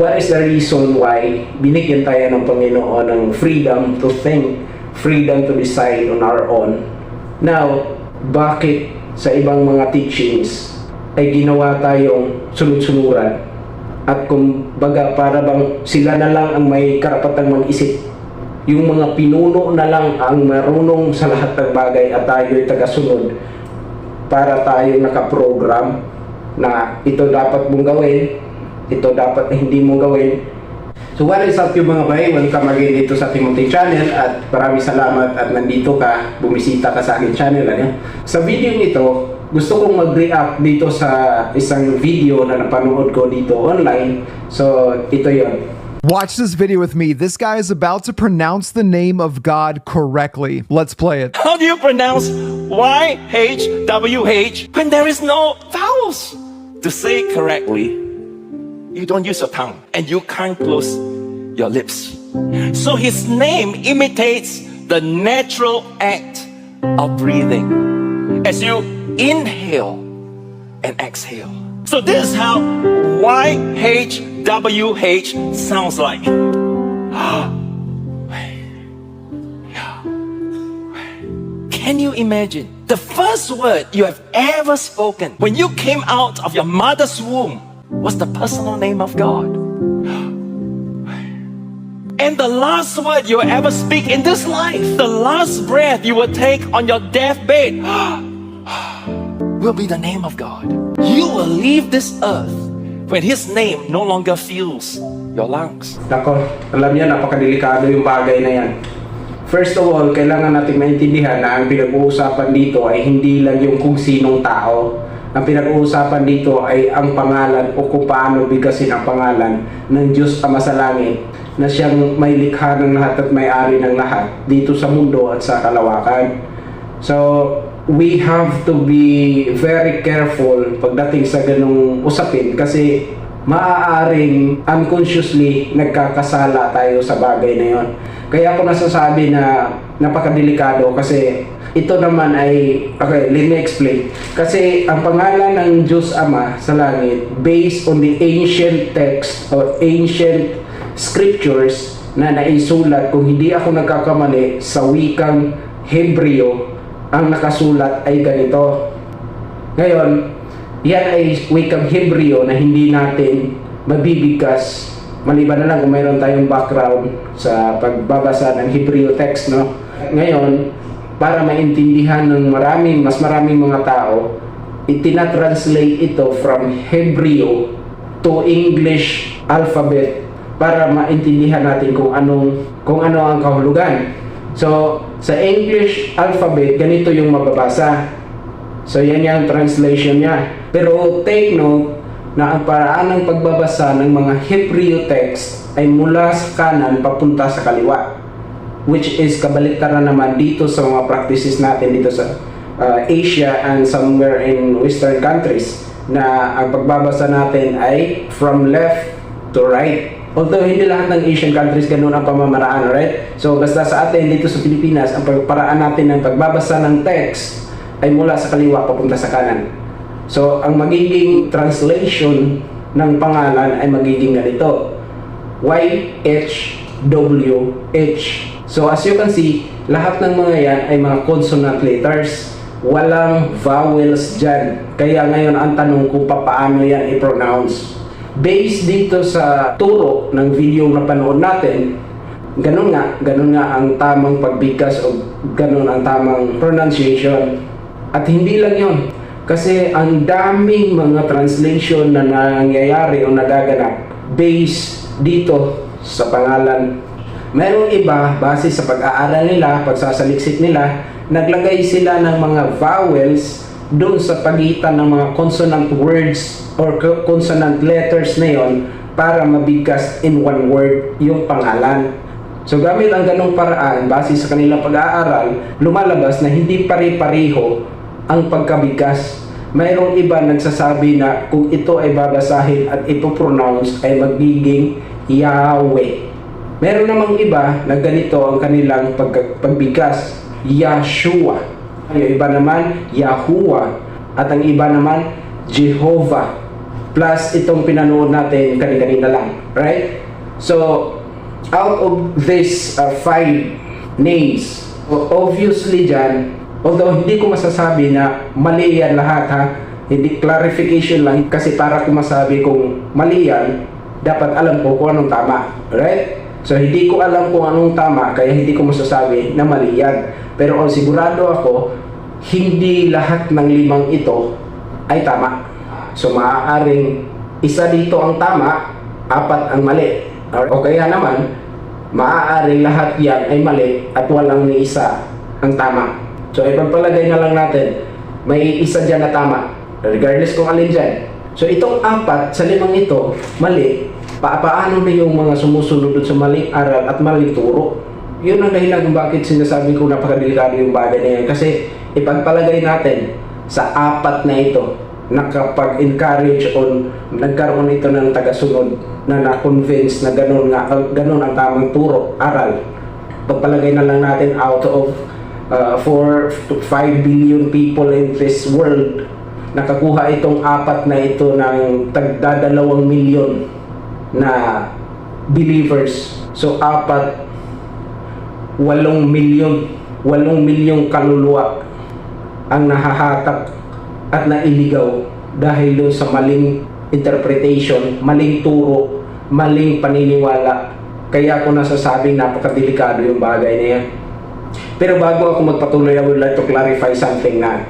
what is the reason why binigyan tayo ng Panginoon ng freedom to think, freedom to decide on our own. Now, bakit sa ibang mga teachings ay ginawa tayong sunod-sunuran? At kung baga para bang sila na lang ang may karapatang mag-isip yung mga pinuno na lang ang marunong sa lahat ng bagay at tayo ay tagasunod para tayo nakaprogram na ito dapat mong gawin, ito dapat na hindi mong gawin. So what is up yung mga bay? Welcome again dito sa Timothy Channel at maraming salamat at nandito ka, bumisita ka sa akin channel. Ano? Sa video nito, gusto kong mag-react dito sa isang video na napanood ko dito online. So ito yon. Watch this video with me. This guy is about to pronounce the name of God correctly. Let's play it. How do you pronounce Y H W H when there is no vowels? To say correctly, you don't use your tongue and you can't close your lips. So his name imitates the natural act of breathing as you inhale and exhale. So this is how Y H W H sounds like. Can you imagine the first word you have ever spoken when you came out of your mother's womb was the personal name of God? And the last word you ever speak in this life, the last breath you will take on your deathbed, will be the name of God. You will leave this earth when His name no longer fills your lungs. Nako, alam niya, napakadelikado yung bagay na yan. First of all, kailangan natin maintindihan na ang pinag-uusapan dito ay hindi lang yung kung sinong tao. Ang pinag-uusapan dito ay ang pangalan o kung paano bigasin ang pangalan ng Diyos Ama sa Langit na siyang may likha ng lahat at may-ari ng lahat dito sa mundo at sa kalawakan. So, we have to be very careful pagdating sa ganong usapin kasi maaaring unconsciously nagkakasala tayo sa bagay na yon. Kaya ako nasasabi na napakadelikado kasi ito naman ay, okay, let me explain. Kasi ang pangalan ng Diyos Ama sa langit, based on the ancient text or ancient scriptures na naisulat, kung hindi ako nagkakamali, sa wikang Hebreo, ang nakasulat ay ganito. Ngayon, yan ay wikang Hebreo na hindi natin mabibigkas maliban na lang kung mayroon tayong background sa pagbabasa ng Hebreo text, no? Ngayon, para maintindihan ng maraming, mas maraming mga tao, itinatranslate ito from Hebreo to English alphabet para maintindihan natin kung anong kung ano ang kahulugan. So, sa English alphabet, ganito yung mababasa. So, yan yung translation niya. Pero take note na ang paraan ng pagbabasa ng mga Hebrew text ay mula sa kanan papunta sa kaliwa. Which is kabaliktaran naman dito sa mga practices natin dito sa uh, Asia and somewhere in Western countries na ang pagbabasa natin ay from left to right. Although hindi lahat ng Asian countries ganun ang pamamaraan, right? So basta sa atin dito sa Pilipinas, ang paraan natin ng pagbabasa ng text ay mula sa kaliwa papunta sa kanan. So ang magiging translation ng pangalan ay magiging ganito. Y H W H. So as you can see, lahat ng mga yan ay mga consonant letters. Walang vowels dyan. Kaya ngayon ang tanong kung paano yan i-pronounce. Based dito sa turo ng video na panood natin, ganun nga, ganun nga ang tamang pagbigkas o ganun ang tamang pronunciation. At hindi lang yon kasi ang daming mga translation na nangyayari o nagaganap based dito sa pangalan. Merong iba, base sa pag-aaral nila, pagsasaliksik nila, naglagay sila ng mga vowels doon sa pagitan ng mga consonant words or co- consonant letters na yon para mabigkas in one word yung pangalan. So gamit ang ganong paraan, base sa kanilang pag-aaral, lumalabas na hindi pare-pareho ang pagkabigkas. Mayroong iba nagsasabi na kung ito ay babasahin at ipopronounce ay magiging Yahweh. Meron namang iba na ganito ang kanilang pagka- pagbigas, Yahshua. Yung iba naman, Yahuwah. At ang iba naman, Jehovah. plus itong pinanood natin kanina-kanina lang. Right? So, out of these uh, five names, obviously dyan, although hindi ko masasabi na mali yan lahat ha, hindi clarification lang kasi para ko masabi kung mali yan, dapat alam ko kung anong tama. Right? So hindi ko alam kung anong tama kaya hindi ko masasabi na mali yan. Pero ang sigurado ako, hindi lahat ng limang ito ay tama. So maaaring isa dito ang tama, apat ang mali. O kaya naman, maaaring lahat yan ay mali at walang ni isa ang tama. So ipagpalagay na lang natin, may isa dyan na tama, regardless kung alin dyan. So itong apat sa limang ito, mali, paano na yung mga sumusunod sa maling aral at maling turo? Yun ang dahilan kung bakit sinasabi ko napakadelikado yung bagay na yan. Kasi ipagpalagay natin sa apat na ito, nakapag-encourage on nagkaroon ito ng tagasunod na na-convince na ganun, nga, ganun ang tamang turo, aral. Pagpalagay na lang natin out of uh, 4 to 5 billion people in this world, nakakuha itong apat na ito ng tagdadalawang milyon na believers. So apat, walong milyon, walong milyong kaluluwa ang nahahatak at nailigaw dahil doon sa maling interpretation, maling turo, maling paniniwala. Kaya ako nasasabing napakadelikado yung bagay na yan. Pero bago ako magpatuloy, I would like to clarify something na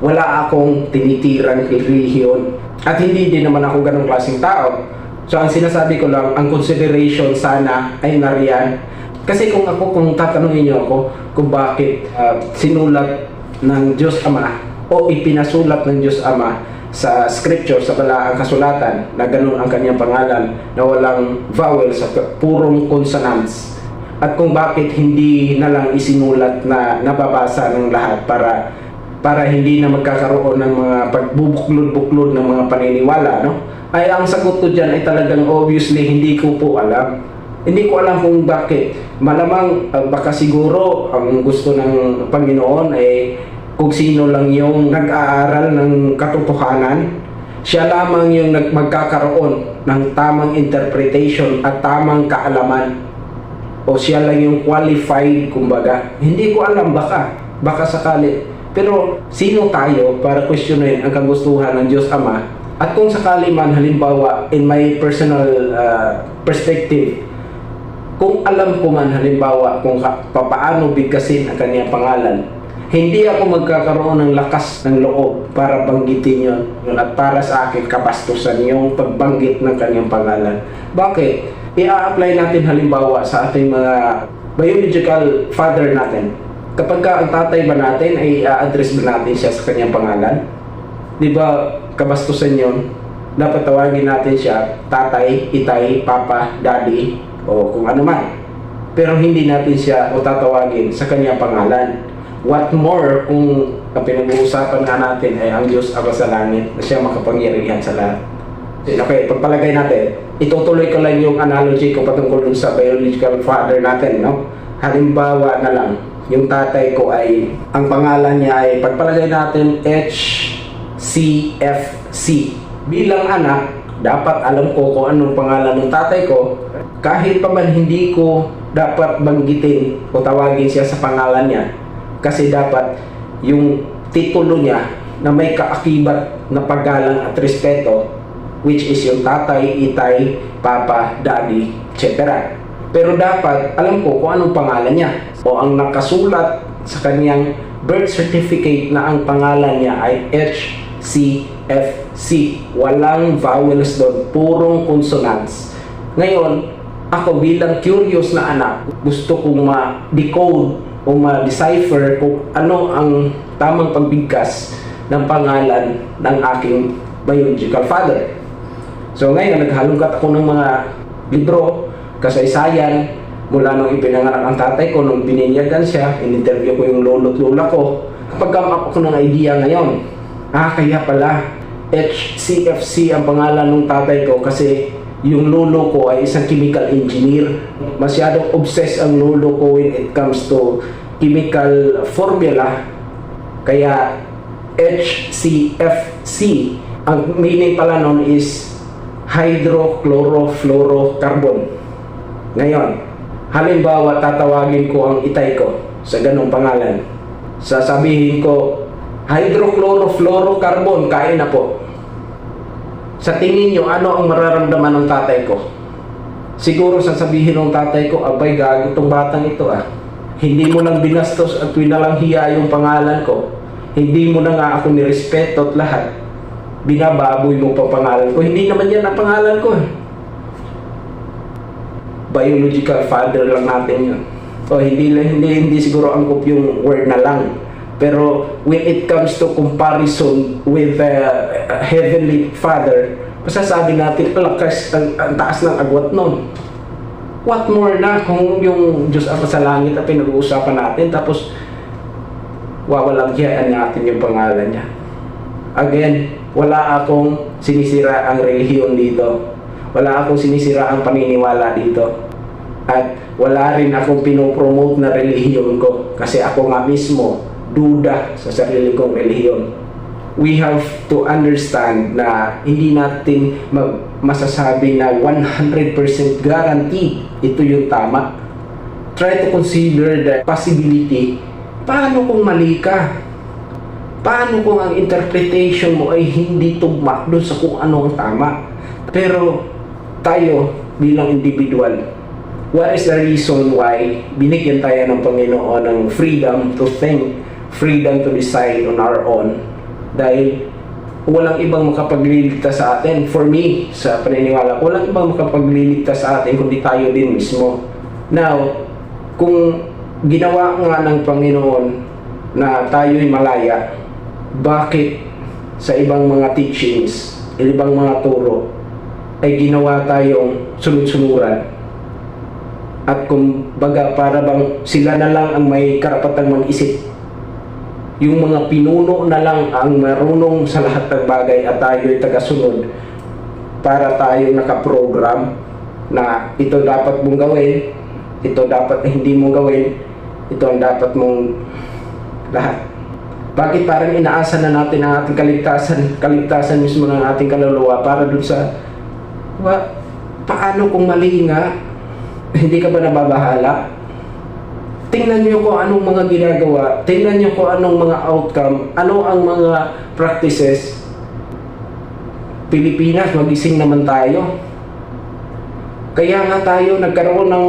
wala akong tinitirang relihiyon at hindi din naman ako ganong klaseng tao. So ang sinasabi ko lang, ang consideration sana ay nariyan. Kasi kung ako, kung tatanungin niyo ako kung bakit ah, sinulat ng Diyos Ama o ipinasulat ng Diyos Ama sa scripture, sa balaang kasulatan na ganun ang kanyang pangalan na walang vowels, sa purong consonants at kung bakit hindi na lang isinulat na nababasa ng lahat para para hindi na magkakaroon ng mga pagbubuklod-buklod ng mga paniniwala, no? Ay ang sagot ko diyan ay talagang obviously hindi ko po alam. Hindi ko alam kung bakit. Malamang uh, baka siguro ang gusto ng Panginoon ay kung sino lang yung nag-aaral ng katotohanan, siya lamang yung magkakaroon ng tamang interpretation at tamang kaalaman o siya lang yung qualified kumbaga. Hindi ko alam baka, baka sakali. Pero sino tayo para questionin ang kagustuhan ng Diyos Ama? At kung sakali man halimbawa in my personal uh, perspective, kung alam ko man halimbawa kung ka, papaano bigkasin ang kanyang pangalan, hindi ako magkakaroon ng lakas ng loob para banggitin yon at para sa akin kapastusan yung pagbanggit ng kanyang pangalan. Bakit? I-apply natin halimbawa sa ating mga biological father natin. Kapag ka ang tatay ba natin ay i-address ba natin siya sa kanyang pangalan? Di ba kabastusan yon? Dapat tawagin natin siya tatay, itay, papa, daddy, o kung ano man. Pero hindi natin siya o tatawagin sa kanyang pangalan. What more kung ang pinag-uusapan nga natin ay ang Diyos ako sa langit na siya makapangyarihan sa lahat. Okay, pagpalagay natin, itutuloy ko lang yung analogy ko patungkol sa biological father natin, no? Halimbawa na lang, yung tatay ko ay, ang pangalan niya ay, pagpalagay natin, HCFC. Bilang anak, dapat alam ko kung anong pangalan ng tatay ko, kahit pa man hindi ko dapat banggitin o tawagin siya sa pangalan niya, kasi dapat yung titulo niya na may kaakibat na paggalang at respeto which is yung tatay, itay, papa, daddy, etc. Pero dapat alam ko kung anong pangalan niya o ang nakasulat sa kanyang birth certificate na ang pangalan niya ay HCFC. Walang vowels doon, purong consonants. Ngayon, ako bilang curious na anak, gusto kong ma-decode o ma-decipher kung ano ang tamang pagbigkas ng pangalan ng aking biological father. So ngayon, naghalungkat ako ng mga libro, kasaysayan, mula nung ipinanganak ang tatay ko, nung bininyagan siya, in-interview ko yung lolo at lola ko. Kapag ako ng idea ngayon, ah, kaya pala, HCFC ang pangalan ng tatay ko kasi yung lolo ko ay isang chemical engineer. Masyadong obsessed ang lolo ko when it comes to chemical formula. Kaya HCFC Ang meaning pala nun is hydrochlorofluorocarbon. Ngayon, halimbawa tatawagin ko ang itay ko sa ganong pangalan. Sasabihin ko, hydrochlorofluorocarbon, kain na po. Sa tingin nyo, ano ang mararamdaman ng tatay ko? Siguro sasabihin ng tatay ko, abay gago tong batang ito ah. Hindi mo lang binastos at winalang hiya yung pangalan ko. Hindi mo na nga ako nirespeto at lahat. Binababoy mo pa pangalan ko. Hindi naman yan ang pangalan ko eh. Biological father lang natin yun. O hindi, hindi, hindi siguro angkop yung word na lang. Pero when it comes to comparison with the Heavenly Father, masasabi natin, alakas, ang, ang taas ng agwat nun. What more na kung yung Diyos ako sa langit ang pinag-uusapan natin tapos wawalang hiyaan natin yung pangalan niya. Again, wala akong sinisira ang relihiyon dito. Wala akong sinisira ang paniniwala dito. At wala rin akong pinopromote na relihiyon ko kasi ako nga mismo duda sa sarili kong relihiyon. We have to understand na hindi natin masasabi na 100% guaranteed ito yung tama. Try to consider the possibility paano kung mali ka? Paano kung ang interpretation mo ay hindi tugma doon sa kung ano ang tama? Pero tayo bilang individual, what is the reason why binigyan tayo ng Panginoon ng freedom to think, freedom to decide on our own? Dahil walang ibang makapagliligtas sa atin. For me, sa paniniwala walang ibang makapagliligtas sa atin kundi tayo din mismo. Now, kung ginawa nga ng Panginoon na tayo'y malaya, bakit sa ibang mga teachings, ibang mga turo, ay ginawa tayong sunod-sunuran? At kung baga para bang sila na lang ang may karapatang mag-isip yung mga pinuno na lang ang marunong sa lahat ng bagay at tayo ay tagasunod para tayo nakaprogram na ito dapat mong gawin, ito dapat na hindi mong gawin, ito ang dapat mong lahat. Bakit parang inaasa na natin ang ating kaligtasan, kaligtasan mismo ng ating kaluluwa para dun sa, wa, paano kung mali nga, hindi ka ba nababahala? tingnan nyo kung anong mga ginagawa, tingnan nyo kung anong mga outcome, ano ang mga practices. Pilipinas, magising naman tayo. Kaya nga tayo nagkaroon ng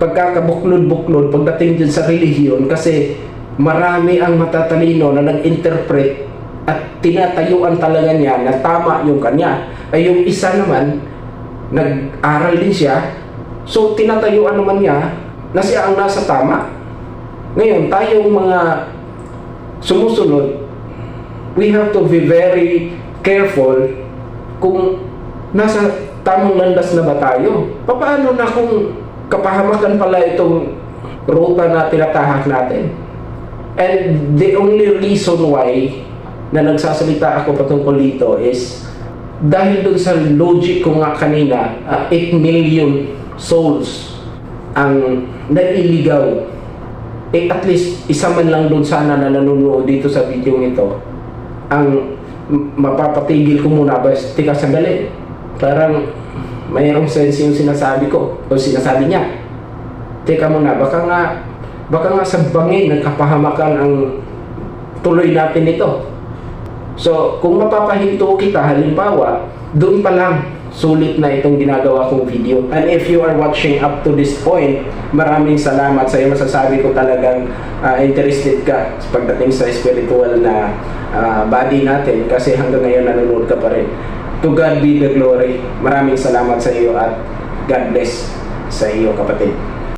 pagkakabuklod-buklod pagdating dyan sa relihiyon kasi marami ang matatalino na nag-interpret at tinatayuan talaga niya na tama yung kanya. Ay yung isa naman, nag-aral din siya, so tinatayuan naman niya na siya ang nasa tama. Ngayon, tayong mga sumusunod, we have to be very careful kung nasa tamang landas na ba tayo. Paano na kung kapahamakan pala itong ruta na tinatahak natin? And the only reason why na nagsasalita ako patungkol dito is dahil dun sa logic ko nga kanina, uh, 8 million souls ang nailigaw. Eh at least isa man lang doon sana na nanonood dito sa video nito ang mapapatigil ko muna ba tika sandali parang mayroong sense yung sinasabi ko o sinasabi niya teka muna baka nga baka nga sa bangin nagkapahamakan ang tuloy natin ito so kung mapapahinto kita halimbawa doon pa lang sulit na itong ginagawa kong video. And if you are watching up to this point, maraming salamat sa iyo. Masasabi ko talagang ah, interested ka sa pagdating sa spiritual na ah, body natin kasi hanggang ngayon nanonood ka pa rin. To God be the glory. Maraming salamat sa iyo at God bless sa iyo kapatid.